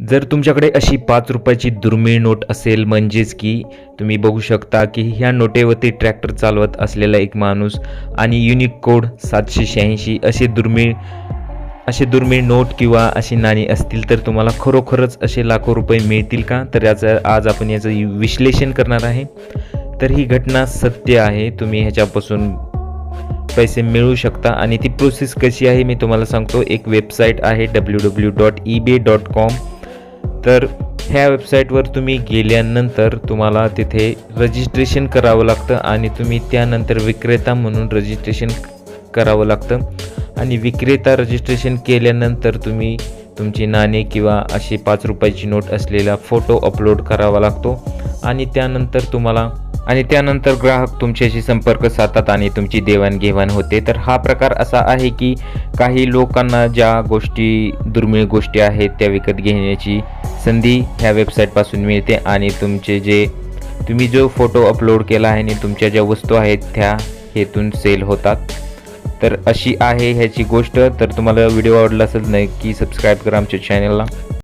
जर तुमच्याकडे अशी पाच रुपयाची दुर्मिळ नोट असेल म्हणजेच की तुम्ही बघू शकता की ह्या नोटेवरती ट्रॅक्टर चालवत असलेला एक माणूस आणि युनिक कोड सातशे शहाऐंशी असे दुर्मिळ असे दुर्मिळ नोट किंवा अशी नाणी असतील तर तुम्हाला खरोखरच असे लाखो रुपये मिळतील का? तर याचं आज आपण याचं विश्लेषण करणार आहे. तर ही घटना सत्य आहे तुम्ही ह्याच्यापासून पैसे मिळवू शकता. आणि ती प्रोसेस कशी आहे मी तुम्हाला सांगतो. एक वेबसाईट आहे W W dot eBay dot com तर ह्या वेबसाईटवर तुम्ही गेल्यानंतर तुम्हाला तिथे रजिस्ट्रेशन करावं लागतं आणि तुम्ही त्यानंतर विक्रेता म्हणून रजिस्ट्रेशन करावं लागतं. आणि विक्रेता रजिस्ट्रेशन केल्यानंतर तुम्ही तुमची नाणे किंवा अशी पाच रुपयाची नोट असलेला फोटो अपलोड करावा लागतो. आणि त्यानंतर तुम्हाला आणि त्यानंतर ग्राहक तुमच्याशी संपर्क साधतात आणि तुमची देवाणघेवाण होते. तर हा प्रकार असा आहे की काही लोकांना ज्या गोष्टी दुर्मिळ गोष्टी आहेत त्या विकत घेण्याची संधी ह्या वेबसाईटपासून मिळते आणि तुमचे जे तुम्ही जो फोटो अपलोड केला आहे आणि तुमच्या ज्या वस्तू आहेत त्या हेतून सेल होतात. तर अशी आहे ह्याची गोष्ट. तर तुम्हाला व्हिडिओ आवडला असेल नक्की सबस्क्राईब करा आमच्या चॅनलला